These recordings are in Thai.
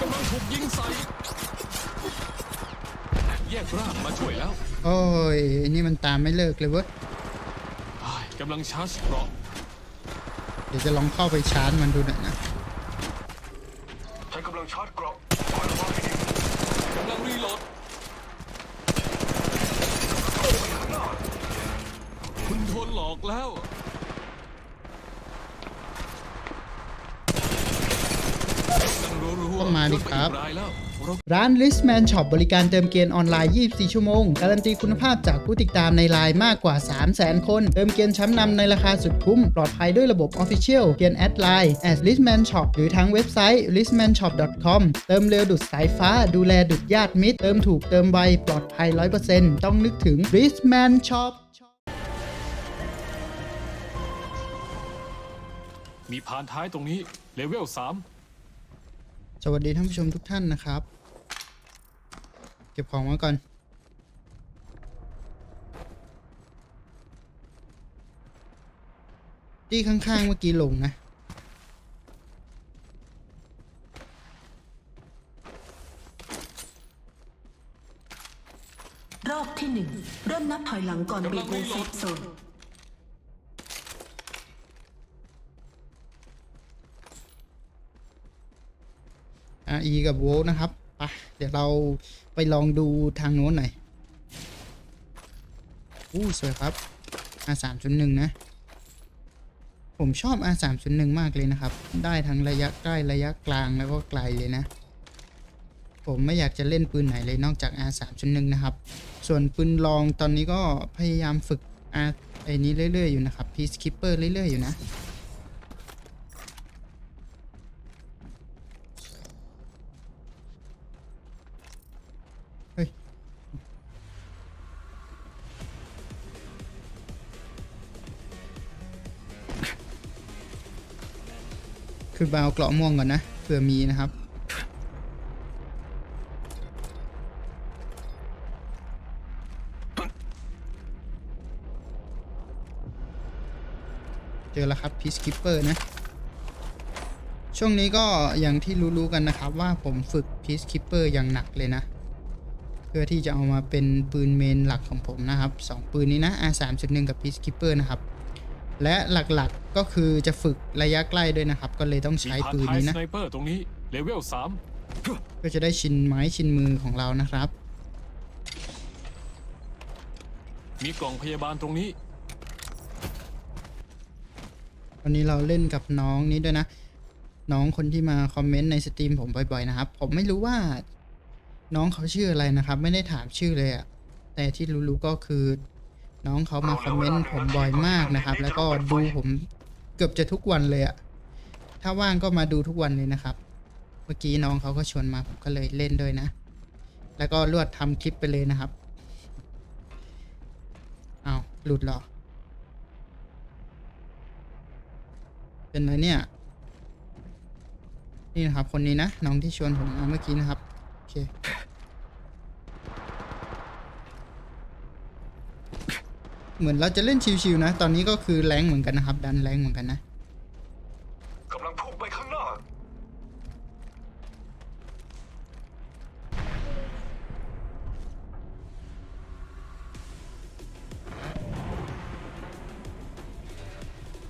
กำลังถูกยิงใส่แยกร่างมาช่วยแล้วโอ้ยนี่มันตามไม่เลิกเลยเว้ยอ้ายกำลังชาร์จเกราะเดี๋ยวจะลองเข้าไปชาร์จมันดูหน่อยนะฉันกำลังชาร์จเกราะคอยระวังให้ดีกำลังรีโหลดคุณโดนหลอกแล้ว กำลังรัวๆต้องมาดิครับโดนไปอีกรายแล้วเราร้าน Listman Shop บริการเติมเกมออนไลน์ 24 ชั่วโมง การันตีคุณภาพจากผู้ติดตามในไลน์มากกว่า 300,000 คน เติมเกมชั้นนำในราคาสุดคุ้ม ปลอดภัยด้วยระบบ Official เกมแอดไลน์ at Listman Shop หรือทั้งเว็บไซต์ listmanshop.com เติมเร็วดุดสายฟ้า ดูแลดุดญาติมิตร เติมถูกเติมไวปลอดภัย 100%ต้องนึกถึง Listman Shop มีพานท้ายตรงนี้เลเวล สวัสดีท่านผู้ชมทุกท่านนะครับ เก็บของไว้ก่อน ที่ข้างๆเมื่อกี้ลงนะรอบที่หนึ่งเริ่มนับถอยหลังก่อนบีบวงเซฟโซน RE กับ v o l นะครับไปเดี๋ยวเราไปลองดูทางโน้นหน่อยอู้สวยครับ R301 นะ ผมชอบ R301 มากเลยนะครับ ได้ทั้งระยะใกล้ระยะกลางแล้วก็ไกลเลยนะ ผมไม่อยากจะเล่นปืนไหนเลยนอกจาก R301 นะครับ ส่วนปืนลองตอนนี้ก็พยายามฝึก R ไอ้นี้เรื่อยๆอยู่นะครับ Peacekeeper เรื่อยๆอยู่นะ คือบเอาเกราะม่วงก่อนนะเผื่อมีนะครับเจอแล้วครับ Peacekeeper นะ ช่วงนี้ก็อย่างที่รู้ๆกันนะครับว่าผมฝึก Peacekeeper อย่างหนักเลยนะ เพื่อที่จะเอามาเป็นปืนเมนหลักของผมนะครับสองปืนนี้นะ R3.1 กับ Peacekeeper นะครับ และหลักๆก็คือจะฝึกระยะใกล้ด้วยนะครับ ก็เลยต้อง3มีใช้พานปืนท้ายนี้สนะไนเปอร์ตรงนี้เลเวลก็จะได้ชินไม้ชินมือของเรานะครับ3มีกล่องพยาบาลตรงนี้วันนี้เราเล่นกับน้องนี้ด้วยนะ น้องคนที่มาคอมเมนต์ในสตรีมผมบ่อยๆนะครับ ผมไม่รู้ว่า น้องเขาชื่ออะไรนะครับ ไม่ได้ถามชื่อเลยอะแต่ที่รู้ๆก็คือ น้องเขามาคอมเมนต์ผมบ่อยมากนะครับ แล้วก็ดูผมเกือบจะทุกวันเลยอะถ้าว่างก็มาดูทุกวันเลยนะครับ เมื่อกี้น้องเขาก็ชวนมาผมก็เลยเล่นด้วยนะ แล้วก็รวดทำคลิปไปเลยนะครับเอาหลุดหรอ เป็นไรเนี่ย นี่นะครับ คนนี้นะ น้องที่ชวนผมมาเมื่อกี้นะครับ โอเค เหมือนเราจะเล่นชิวๆนะ ตอนนี้ก็คือแรงเหมือนกันนะครับ ดันแรงเหมือนกันนะกำลังพุ่งไปข้างหน้า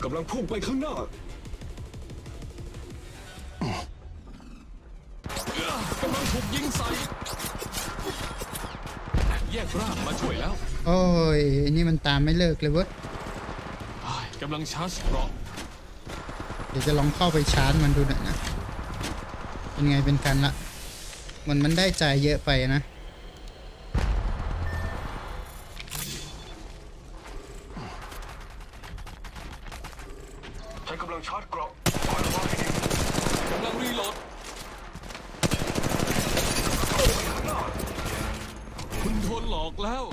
กำลังพุ่งไปข้างหน้า กำลังถูกยิงใส่ แยกร่างมาช่วยแล้ว โอ้ยนี่มันตามไม่เลิกเลยเว้ยอ้ายกำลังชาร์จเกราะเดี๋ยวจะลองเข้าไปชาร์จมันดูหน่อยนะ เป็นไงเป็นกันละเหมือนมันได้ใจายเยอะไปนะ ฉันกำลังชาร์จเกราะคอยระวังให้ดี กำลังรีโหลด คุณโดนหลอกแล้ว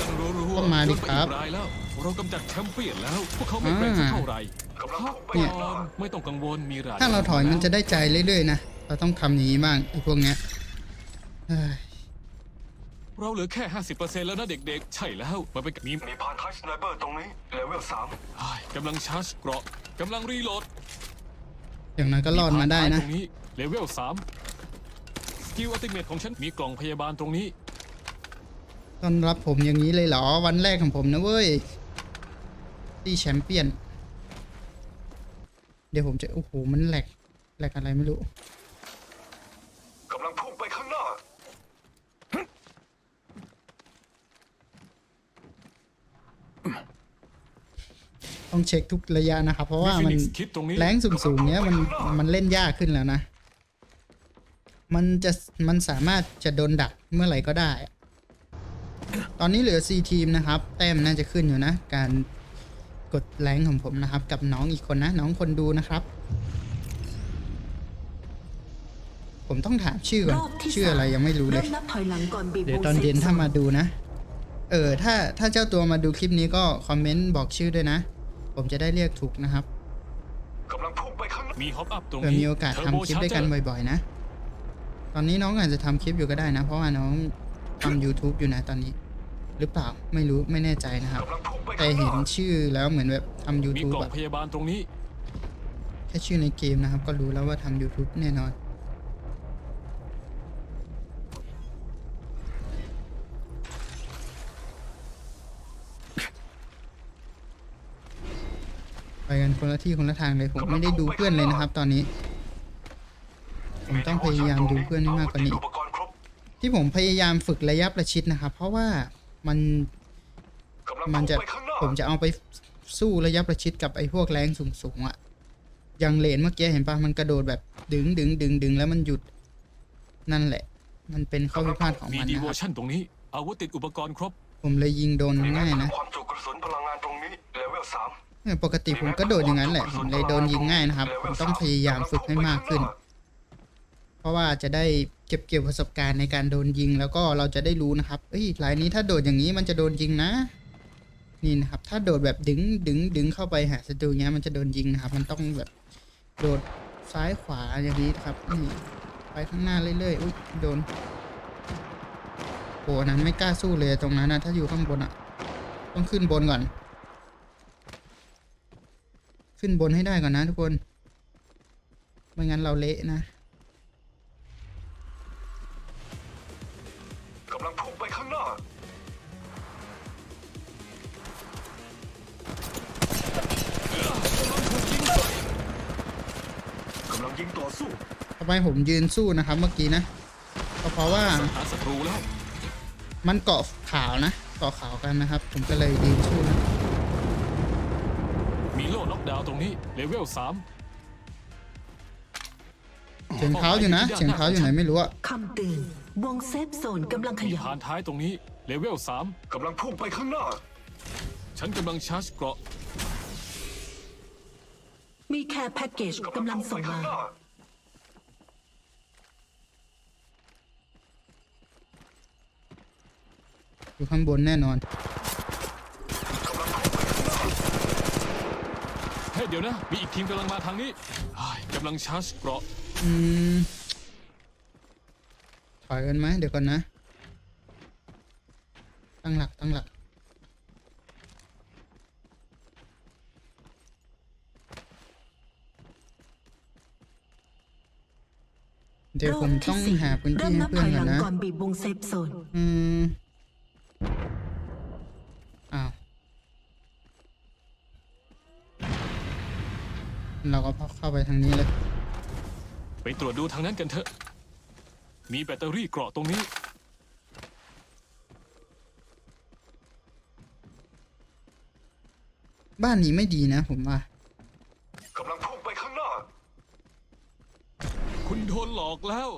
กำลังรัวๆ ต้องมาดิครับ โดน ไปอีกรายแล้ว เรากำจัดแชมเปี้ยนแล้ว พวกเขาไม่แกร่งสักเท่าไหร่กำลังพุ่งไปเนี่ยข้างหน้าไม่ต้องกังวลมีรายถ้าเราถอยมันจะได้ใจเรื่อยๆนะ เราต้องทำอย่างนี้บ้างไอ้พวกเนี้ยเฮ้ยเราเหลือแค่ 50%แล้วนะเด็กๆ ใช่แล้วมันเป็นมีมีพานท้ายสไนเปอร์ตรงนี้เลเวลสามอ้ายกำลังชาร์จเกราะกกำลังรีโหลดอย่างนั้นก็รอดมาได้นะ ตรงนี้เลเวลสามสกิลอัติเมทของฉันมีกล่องพยาบาลตรงนี้ ต้อนรับผมอย่างนี้เลยเหรอ วันแรกของผมนะเว้ยที่แชมเปี้ยน เดี๋ยวผมจะ โอ้โห มันแหลกแหลกอะไรไม่รู้กำลังพุ่งไปข้างหน้า ต้องเช็คทุกระยะนะครับ เพราะว่ามัน Phoenix คิดตรงนี้แรงสูงๆเนี้ยมันมันเล่นยากขึ้นแล้วนะ มันจะมันสามารถจะโดนดักเมื่อไหร่ก็ได้ ตอนนี้เหลือ 4 ทีมนะครับ แต้มน่าจะขึ้นอยู่นะ การกดแรงของผมนะครับ กับน้องอีกคนนะ น้องคนดูนะครับ ผมต้องถามชื่อก่อนรอบที่ชื่ออะไรสามยังไม่รู้เลเริ่ยมนับถอยหลังก่อนบีบเดี๋ยววงตอนเย็นซฟถ้ามาโซดูนะ เออ ถ้าถ้าเจ้าตัวมาดูคลิปนี้ก็คอมเมนต์บอกชื่อด้วยนะ ผมจะได้เรียกถูกนะครับกำลังพุ่งไปข้างหน้ามีฮอปอัพตรงเผื่อนี้มีโอกาสทำคลิปด้วยกันบ่อยๆนะ ตอนนี้น้องอาจจะทำคลิปอยู่ก็ได้นะ เพราะว่าน้องทำ YouTube อยู่นะตอนนี้ หรือเปล่าไม่รู้ไม่แน่ใจนะครับกำลังพุ่งไปแต่ข้างหเห็นน้าชื่อแล้วเหมือนแบบทำ มี YouTube กล่องอะพยาบาลตรงนี้ แค่ชื่อในเกมนะครับ ก็รู้แล้วว่าทำ YouTube แน่นอน ไปกันคนละที่คนละทางเลยผมไม่ได้ดูเพื่อนเลยนะครับ ตอนนี้ ผมต้องพยายามดูเพื่อนให้มากกว่านี้อุปกรณ์ครบที่ผมพยายามฝึกระยะประชิดนะครับ เพราะว่า มันกำลังมันพุ่งจะไปข้างหน้าผมจะเอาไปสู้ระยะประชิดกับไอ้พวกแรงสูงๆอะอย่างเลนเมื่อกี้เห็นปะมันกระโดดแบบดึงดึงดึงดึงแล้วมันหยุดนั่นแหละ มันเป็นข้อพิพาทของมีมันดีนะโวครับชั่นตรงนี้อาวุธติดอุปกรณ์ครบ ผมเลยยิงโดนมีง่ายนะความจุกระสุนพลังงานตรงนี้เลเวลสามเนี่ยปกติผมก็โดดอย่างนั้นแหละ ผมเลยโดนยิงง่ายนะครับ ผมต้องพยายามฝึกให้มากขึ้น เพราะว่าจะได้เก็บเกี่ยวประสบการณ์ในการโดนยิงแล้วก็เราจะได้รู้นะครับเอ้ยลายนี้ถ้าโดดอย่างนี้มันจะโดนยิงนะ นี่นะครับ ถ้าโดดแบบดึงดึงดึงเข้าไปหาศัตรูเงี้ยมันจะโดนยิงนะครับ มันต้องแบบโดดซ้ายขวาอย่างนี้นะครับนี่ไปข้างหน้าเรื่อยๆอุ้ยโดนโหอันนั้นไม่กล้าสู้เลยตรงนั้นนะถ้าอยู่ข้างบนอะต้องขึ้นบนก่อน ขึ้นบนให้ได้ก่อนนะทุกคนไม่งั้นเราเละนะ ต่อสู้ทำไมผมยืนสู้นะครับ เมื่อกี้นะก็เพราะว่าสังหารศัตรูแล้ว มันเกาะขาวนะเกาะขาวกันนะครับ ผมก็เลยยืนสู้นะมีโล่น็อกดาวน์ตรงนี้เลเวลสามเสียงเท้าอยู่นะเสียงเท้าอยู่ไหนไม่รู้อะคำเตือนวงเซฟโซนกำลังขมียับพานท้ายตรงนี้เลเวลสามกำลังพุ่งไปข้างหน้า ฉันกำลังชาร์จเกราะมีแคร์แพ็กเกจกำลังกำลังพุ่งส่ไปงข้างมาหน้า อยู่ข้างบนแน่นอน เฮ้ยเดี๋ยวนะ มีอีกทีมกำลังมาทางนี้อ้ายกำลังชาร์จเกราะอืม ถอยกันไหมเดี๋ยวก่อนนะ ตั้งหลักตั้งหลัก เดี๋ยวผมต้องหาพื้นเริ่ที่มให้นับเพื่ถอนอยหก่อลันงนะก่อนบีบวงเซฟโซน อืม อ้าว เราก็เข้าไปทางนี้เลย ไปตรวจดูทางนั้นกันเถอะ มีแบตเตอรี่เกราะตรงนี้ บ้านนี้ไม่ดีนะผมว่ากำลังพุ่งไปข้างหน้า คุณโดนหลอกแล้ว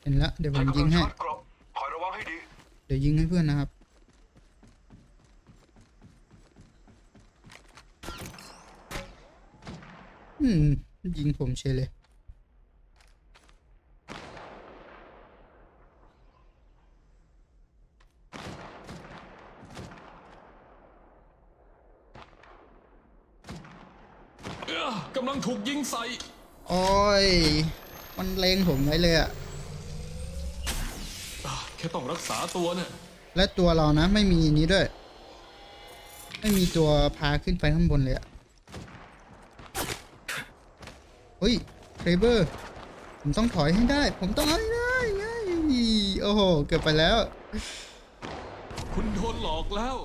เห็นแล้วเดี๋ยวผใช้มกำยิลังงให้ชาร์จเกราะคอยระวังให้ดี เดี๋ยวยิงให้เพื่อนนะครับ อืม ยิงผมเฉยเลย เอ้อกำลังถูกยิงใส่ โอ้ย มันเลงผมไว้เลยอะ อ่าแค่ต้องรักษาตัวเนี่ยและตัวเรานะ ไม่มีนี้ด้วย ไม่มีตัวพาขึ้นไปข้างบนเลยอะ เฮ้ยเทรเบอร์ ผมต้องถอยให้ได้ ผมต้องเอาให้ได้ไงโอ้โห เกือบไปแล้ว คุณโดนหลอกแล้ว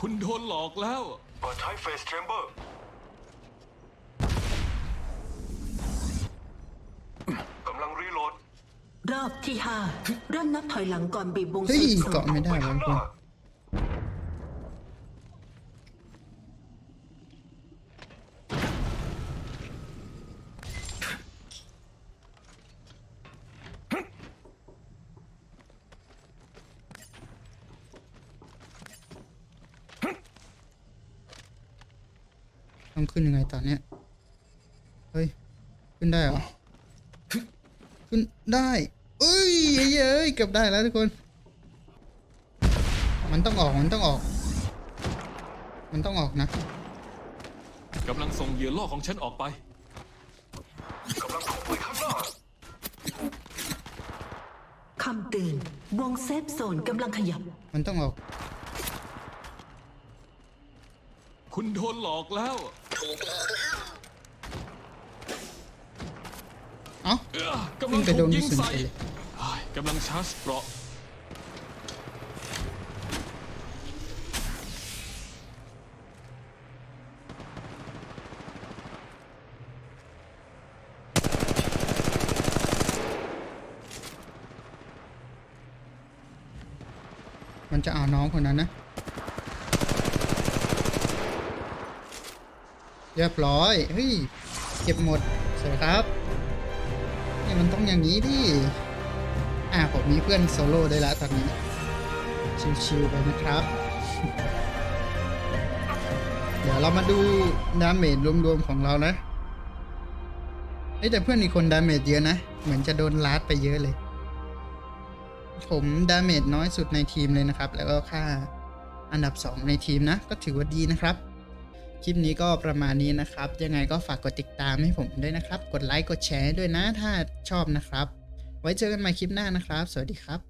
คุณโดนหลอกแล้ว เปิดใช้เฟสแชมเบอร์กำลังรีโหลด รอบที่ห้าเริ่มนับถอยหลังก่อนบีบวงเฮ้เซยฟโซเกาะนไม่ได้ไปวะข้างทุกหคนน้า ต้องขึ้นยังไงตอนเนี้ย เฮ้ย ขึ้นได้เหรอ ขึ้นได้เอ้ยเอ้ยเอ้ยเกือบได้แล้วทุกคน มันต้องออก มันต้องออก มันต้องออกนะ กำลังส่งเหยื่อล่อของฉันออกไป กำลังพุ่งไปข้างหน้าคำเตือนวงเซฟโซนกำลังขยับ มันต้องออก คุณโดนหลอกแล้วเอ้า เอ้อกำลัวิ่งงไปถูโดกนยิกงระสุนใส่ไปเลย เฮ้ยกำลังชาร์จเกราะมันจะเอาน้องคนนั้นนะ เรียบร้อยเฮ้ยเก็บหมดสวยครับนี่มันต้องอย่างนี้ดิอ่าผมมีเพื่อนโซโล่ได้แล้วตอนนี้ ชิวๆไปนะครับ เดี๋ยวเรามาดูดาเมจรวมๆของเรานะเอ้แต่เพื่อนอีกคนดาเมจเยอะนะ เหมือนจะโดนลาดไปเยอะเลย ผมดาเมจน้อยสุดในทีมเลยนะครับ แล้วก็ค่าอันดับ 2 ในทีมนะ ก็ถือว่าดีนะครับ คลิปนี้ก็ประมาณนี้นะครับ ยังไงก็ฝากกดติดตามให้ผมด้วยนะครับ กดไลค์กดแชร์ด้วยนะถ้าชอบนะครับ ไว้เจอกันใหม่คลิปหน้านะครับ สวัสดีครับ